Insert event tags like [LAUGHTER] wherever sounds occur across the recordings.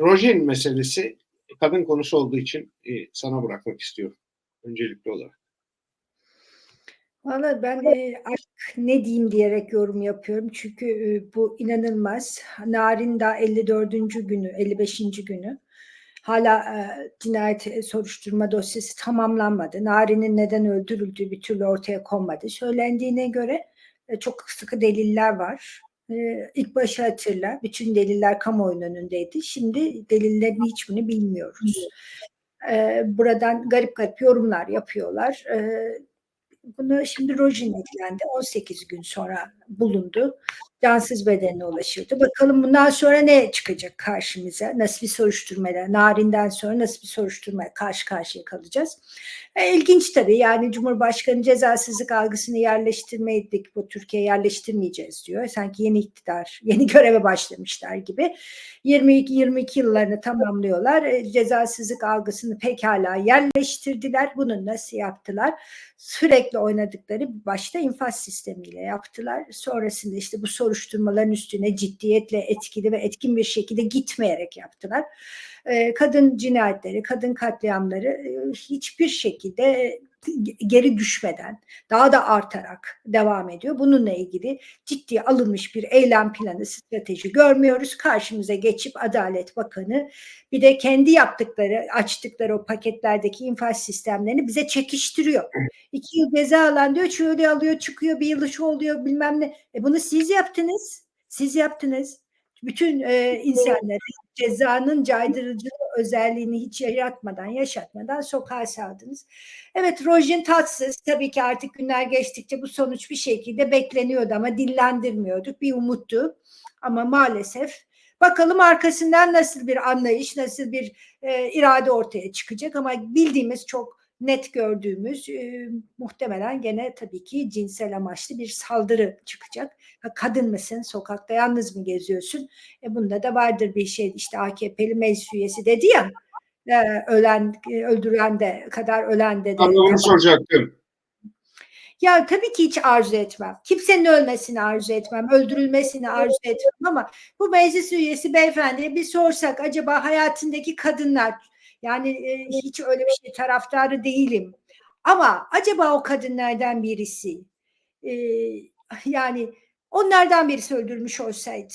Rojin meselesi kadın konusu olduğu için e, sana bırakmak istiyorum öncelikli olarak. Valla ben e, artık ne diyeyim diyerek yorum yapıyorum. Çünkü e, bu inanılmaz. Narin daha 54. günü, 55. günü. Hala e, cinayet soruşturma dosyası tamamlanmadı. Narin'in neden öldürüldüğü bir türlü ortaya konmadı. Söylendiğine göre e, çok sıkı deliller var. E, ilk başa hatırla. Bütün deliller kamuoyunun önündeydi. Şimdi delillerin hiçbirini bilmiyoruz. E, buradan garip garip yorumlar yapıyorlar. E, bunu şimdi Rojin eklendi. 18 gün sonra bulundu. Cansız bedenine ulaşıldı. Bakalım bundan sonra ne çıkacak karşımıza? Nasıl bir soruşturmayla, Narin'den sonra nasıl bir soruşturmaya karşı karşıya kalacağız? E, ilginç tabii. Yani Cumhurbaşkanı cezasızlık algısını yerleştirmeydik. Bu Türkiye yerleştirmeyeceğiz diyor. Sanki yeni iktidar, [LAUGHS] yeni göreve başlamışlar gibi. 22-22 yıllarını tamamlıyorlar. E, cezasızlık algısını pekala yerleştirdiler. Bunu nasıl yaptılar? Sürekli oynadıkları başta infaz sistemiyle yaptılar. Sonrasında işte bu soruşturmaların üstüne ciddiyetle etkili ve etkin bir şekilde gitmeyerek yaptılar. Kadın cinayetleri, kadın katliamları hiçbir şekilde geri düşmeden daha da artarak devam ediyor. Bununla ilgili ciddi alınmış bir eylem planı, strateji görmüyoruz. Karşımıza geçip Adalet Bakanı bir de kendi yaptıkları, açtıkları o paketlerdeki infaz sistemlerini bize çekiştiriyor. İki yıl ceza alan diyor, şöyle alıyor, çıkıyor, bir yıl şu oluyor bilmem ne. E bunu siz yaptınız. Siz yaptınız. Bütün e, insanları cezanın caydırıcı özelliğini hiç yaratmadan, yaşatmadan sokağa saldınız. Evet Rojin tatsız. Tabii ki artık günler geçtikçe bu sonuç bir şekilde bekleniyordu ama dillendirmiyorduk. Bir umuttu. Ama maalesef bakalım arkasından nasıl bir anlayış, nasıl bir e, irade ortaya çıkacak ama bildiğimiz çok net gördüğümüz e, muhtemelen gene tabii ki cinsel amaçlı bir saldırı çıkacak. Ha, kadın mısın? Sokakta yalnız mı geziyorsun? E, bunda da vardır bir şey. İşte AKP'li meclis üyesi dedi ya e, ölen, e, öldüren de kadar ölen de. Ben onu soracaktım. Ya tabii ki hiç arzu etmem. Kimsenin ölmesini arzu etmem, öldürülmesini arzu etmem ama bu meclis üyesi beyefendiye bir sorsak acaba hayatındaki kadınlar yani e, hiç öyle bir şey taraftarı değilim. Ama acaba o kadınlardan birisi e, yani onlardan birisi öldürmüş olsaydı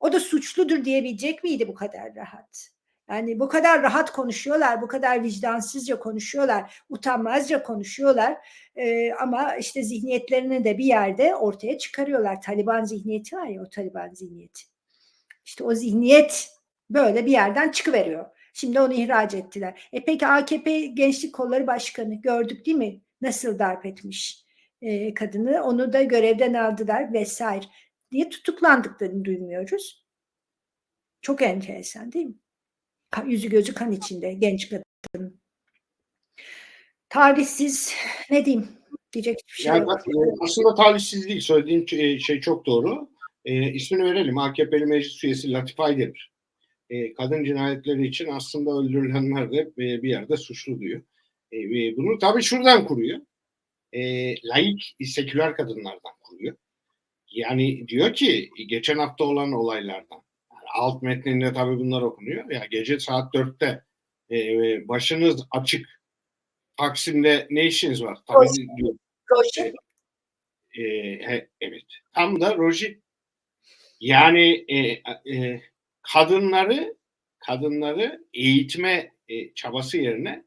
o da suçludur diyebilecek miydi bu kadar rahat? Yani bu kadar rahat konuşuyorlar, bu kadar vicdansızca konuşuyorlar, utanmazca konuşuyorlar ee, ama işte zihniyetlerini de bir yerde ortaya çıkarıyorlar. Taliban zihniyeti var ya o Taliban zihniyeti. İşte o zihniyet böyle bir yerden çıkıveriyor. Şimdi onu ihraç ettiler. E peki AKP Gençlik Kolları Başkanı gördük değil mi? Nasıl darp etmiş e, kadını. Onu da görevden aldılar vesaire diye tutuklandıklarını duymuyoruz. Çok enteresan değil mi? Yüzü gözü kan içinde genç kadın. Tarihsiz ne diyeyim diyecek hiçbir şey yani, yok. E, aslında talihsiz değil söylediğin şey çok doğru. E, ismini verelim. AKP'li meclis üyesi Latif Aydemir. E, kadın cinayetleri için aslında öldürülenler de e, bir yerde suçlu diyor. E, bunu tabii şuradan kuruyor. E, laik, seküler kadınlardan kuruyor. Yani diyor ki geçen hafta olan olaylardan. Yani alt metninde tabii bunlar okunuyor. Ya gece saat dörtte e, başınız açık. Taksim'de ne işiniz var? Tabii Roji. diyor. Roji. E, e, evet. Tam da Roji. Yani e, e, kadınları kadınları eğitme e, çabası yerine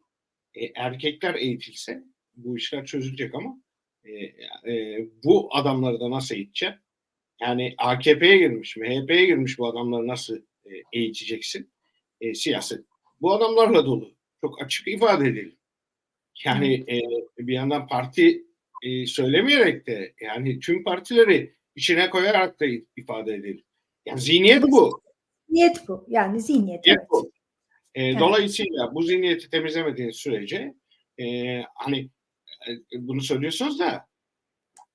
e, erkekler eğitilse bu işler çözülecek ama e, e, bu adamları da nasıl eğiteceksin? Yani AKP'ye girmiş, MHP'ye girmiş bu adamları nasıl e, eğiteceksin? E, siyaset. Bu adamlarla dolu. Çok açık ifade edelim. Yani e, bir yandan parti e, söylemeyerek de yani tüm partileri içine koyarak da ifade edelim. Yani zihniyet bu. Zihniyet bu. Yani zihniyet. zihniyet evet. bu. E, Evet. Dolayısıyla bu zihniyeti temizlemediğiniz sürece e, hani e, bunu söylüyorsunuz da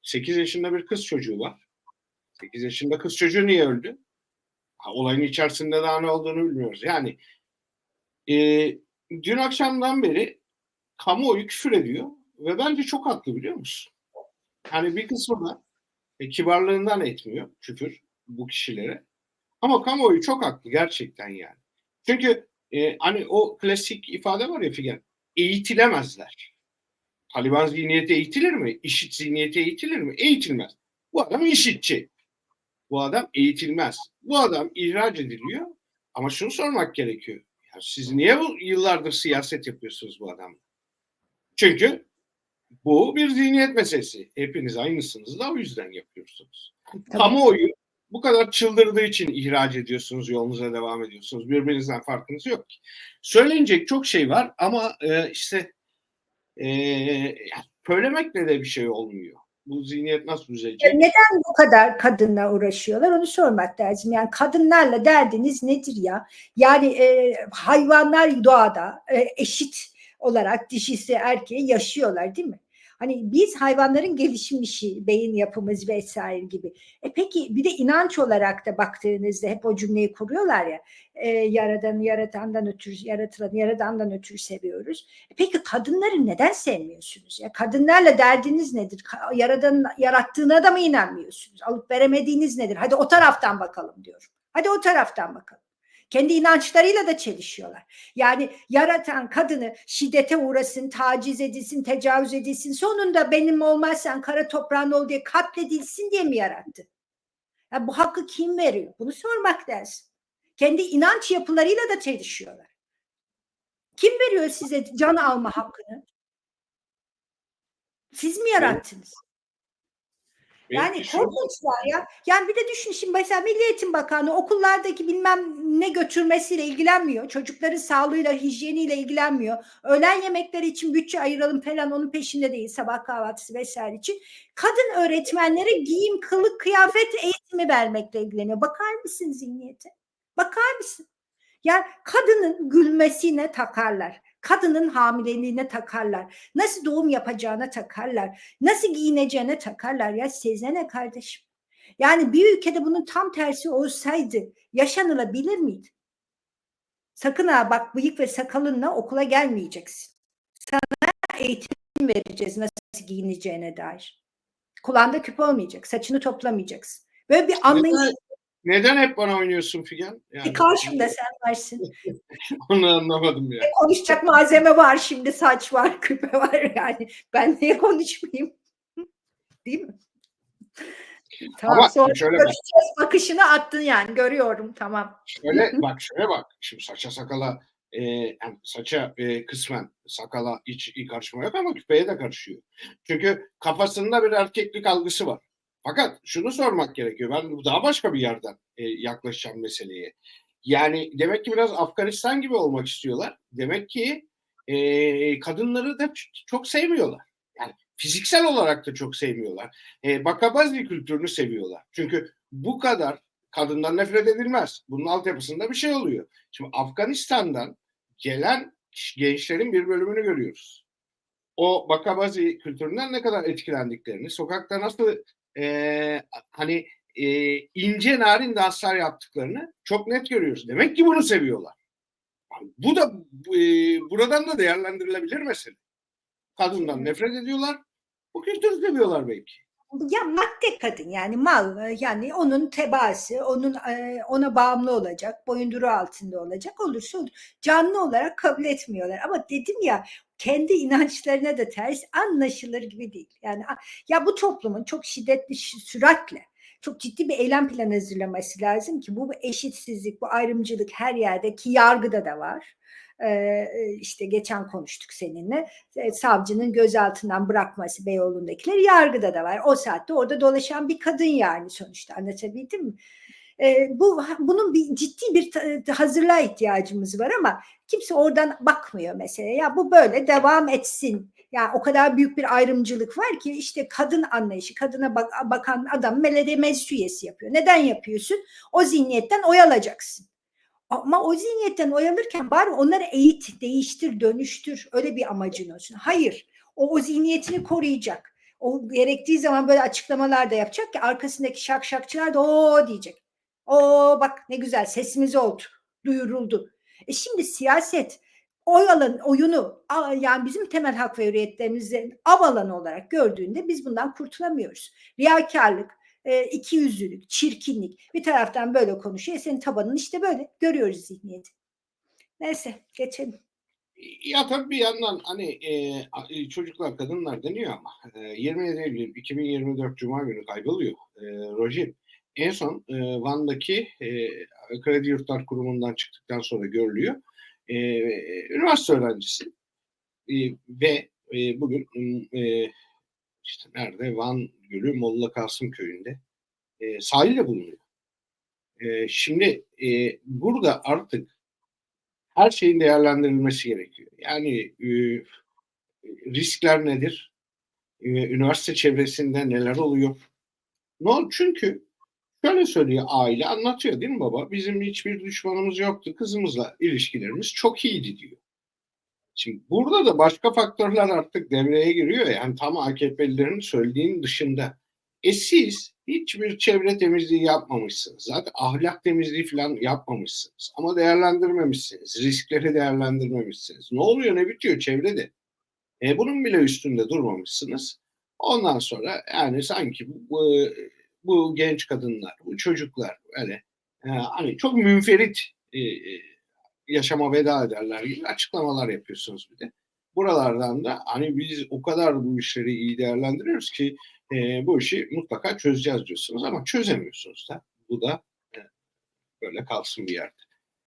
8 yaşında bir kız çocuğu var. 8 yaşında kız çocuğu niye öldü? Ha, olayın içerisinde daha ne olduğunu bilmiyoruz. Yani e, dün akşamdan beri kamuoyu küfür ediyor ve bence çok haklı biliyor musun? Hani bir kısmı da e, kibarlığından etmiyor küfür bu kişilere. Ama kamuoyu çok haklı gerçekten yani. Çünkü e, hani o klasik ifade var ya Figen, eğitilemezler. Taliban zihniyeti eğitilir mi? İşit zihniyeti eğitilir mi? Eğitilmez. Bu adam işitçi. Bu adam eğitilmez. Bu adam ihraç ediliyor. Ama şunu sormak gerekiyor. Ya siz niye bu yıllardır siyaset yapıyorsunuz bu adamla? Çünkü bu bir zihniyet meselesi. Hepiniz aynısınız da o yüzden yapıyorsunuz. Kamuoyu bu kadar çıldırdığı için ihraç ediyorsunuz, yolunuza devam ediyorsunuz. Birbirinizden farkınız yok ki. Söylenecek çok şey var ama e, işte e, söylemekle de bir şey olmuyor. Bu zihniyet nasıl düzelecek? Neden bu kadar kadınla uğraşıyorlar onu sormak lazım. Yani kadınlarla derdiniz nedir ya? Yani e, hayvanlar doğada e, eşit olarak dişisi erkeği yaşıyorlar değil mi? Hani biz hayvanların gelişmişi, beyin yapımız vesaire gibi. E peki bir de inanç olarak da baktığınızda hep o cümleyi kuruyorlar ya. E, yaradan yaratandan ötürü, yaratılan yaradandan ötürü seviyoruz. E peki kadınları neden sevmiyorsunuz? Ya kadınlarla derdiniz nedir? Yaradan yarattığına da mı inanmıyorsunuz? Alıp veremediğiniz nedir? Hadi o taraftan bakalım diyorum. Hadi o taraftan bakalım. Kendi inançlarıyla da çelişiyorlar. Yani yaratan kadını şiddete uğrasın, taciz edilsin, tecavüz edilsin. Sonunda benim olmazsan kara toprağın ol diye katledilsin diye mi yarattı? Yani bu hakkı kim veriyor? Bunu sormak lazım. Kendi inanç yapılarıyla da çelişiyorlar. Kim veriyor size can alma hakkını? Siz mi yarattınız? Yani korkunçlar ya. Yani bir de düşün şimdi mesela Milli Eğitim Bakanı okullardaki bilmem ne götürmesiyle ilgilenmiyor. Çocukların sağlığıyla, hijyeniyle ilgilenmiyor. Öğlen yemekleri için bütçe ayıralım falan onun peşinde değil. Sabah kahvaltısı vesaire için. Kadın öğretmenlere giyim, kılık, kıyafet eğitimi vermekle ilgileniyor. Bakar mısın zihniyete? Bakar mısın? Yani kadının gülmesine takarlar. Kadının hamileliğine takarlar. Nasıl doğum yapacağına takarlar. Nasıl giyineceğine takarlar. Ya Sezene kardeşim. Yani bir ülkede bunun tam tersi olsaydı yaşanılabilir miydi? Sakın ha bak bıyık ve sakalınla okula gelmeyeceksin. Sana eğitim vereceğiz nasıl giyineceğine dair. Kulağında küp olmayacak. Saçını toplamayacaksın. Böyle bir anlayış. Neden hep bana oynuyorsun Figen? Yani, e karşımda sen varsın. [LAUGHS] Onu anlamadım ya. Konuşacak malzeme var şimdi saç var, [LAUGHS] küpe var yani. Ben niye konuşmayayım? [LAUGHS] Değil mi? Tamam Ama sonra şöyle görüşeceğiz. Bakışını attın yani görüyorum tamam. Şöyle bak şöyle bak. Şimdi saça sakala e, yani saça e, kısmen sakala hiç karışma yok ama küpeye de karışıyor. Çünkü kafasında bir erkeklik algısı var. Fakat şunu sormak gerekiyor. Ben daha başka bir yerden e, yaklaşacağım meseleye. Yani demek ki biraz Afganistan gibi olmak istiyorlar. Demek ki e, kadınları da çok sevmiyorlar. Yani fiziksel olarak da çok sevmiyorlar. E, Bakabazi kültürünü seviyorlar. Çünkü bu kadar kadından nefret edilmez. Bunun altyapısında bir şey oluyor. Şimdi Afganistan'dan gelen gençlerin bir bölümünü görüyoruz. O Bakabazi kültüründen ne kadar etkilendiklerini, sokakta nasıl e, hani e, ince narin danslar yaptıklarını çok net görüyoruz. Demek ki bunu seviyorlar. Bu da e, buradan da değerlendirilebilir mesele. Kadından nefret ediyorlar. Bu kültürü seviyorlar belki. Ya madde kadın yani mal yani onun tebaası onun ona bağımlı olacak boyunduru altında olacak olursa olur. Canlı olarak kabul etmiyorlar ama dedim ya kendi inançlarına da ters anlaşılır gibi değil. Yani ya bu toplumun çok şiddetli süratle çok ciddi bir eylem planı hazırlaması lazım ki bu eşitsizlik, bu ayrımcılık her yerde ki yargıda da var. Ee, işte geçen konuştuk seninle savcının gözaltından bırakması Beyoğlu'ndakileri yargıda da var. O saatte orada dolaşan bir kadın yani sonuçta anlatabildim mi? Ee, bu bunun bir ciddi bir hazırlığa ihtiyacımız var ama kimse oradan bakmıyor mesela. Ya bu böyle devam etsin. Yani o kadar büyük bir ayrımcılık var ki işte kadın anlayışı, kadına bak, bakan adam belediye meclis üyesi yapıyor. Neden yapıyorsun? O zihniyetten oy alacaksın. Ama o zihniyetten oy alırken bari onları eğit, değiştir, dönüştür. Öyle bir amacın olsun. Hayır. O, o zihniyetini koruyacak. O gerektiği zaman böyle açıklamalar da yapacak ki arkasındaki şakşakçılar da o diyecek. O bak ne güzel sesimiz oldu, duyuruldu. E şimdi siyaset oy alan oyunu yani bizim temel hak ve hürriyetlerimizin av alanı olarak gördüğünde biz bundan kurtulamıyoruz. Riyakarlık, e, iki yüzlülük, çirkinlik bir taraftan böyle konuşuyor. E senin tabanın işte böyle görüyoruz zihniyeti. Neyse geçelim. Ya tabii bir yandan hani e, e, çocuklar kadınlar deniyor ama e, 27 Eylül 2024 Cuma günü kayboluyor e, Rojin. En son e, Van'daki e, Kredi Yurtlar Kurumu'ndan çıktıktan sonra görülüyor. E, üniversite öğrencisi E, ve e, bugün e, işte nerede Van Gölü Molla Kasım köyünde e, sahilde bulunuyor. E, şimdi e, burada artık her şeyin değerlendirilmesi gerekiyor. Yani e, riskler nedir? E, üniversite çevresinde neler oluyor? Ne ol- Çünkü şöyle söylüyor aile anlatıyor değil mi baba? Bizim hiçbir düşmanımız yoktu. Kızımızla ilişkilerimiz çok iyiydi diyor. Şimdi burada da başka faktörler artık devreye giriyor. Yani tam AKP'lilerin söylediğinin dışında. E siz hiçbir çevre temizliği yapmamışsınız. Zaten ahlak temizliği falan yapmamışsınız. Ama değerlendirmemişsiniz. Riskleri değerlendirmemişsiniz. Ne oluyor ne bitiyor çevrede? E, bunun bile üstünde durmamışsınız. Ondan sonra yani sanki bu, bu, bu genç kadınlar, bu çocuklar böyle e, hani çok münferit e, e, yaşama veda ederler gibi açıklamalar yapıyorsunuz bir de. Buralardan da hani biz o kadar bu işleri iyi değerlendiriyoruz ki bu işi mutlaka çözeceğiz diyorsunuz ama çözemiyorsunuz da. Bu da böyle kalsın bir yerde.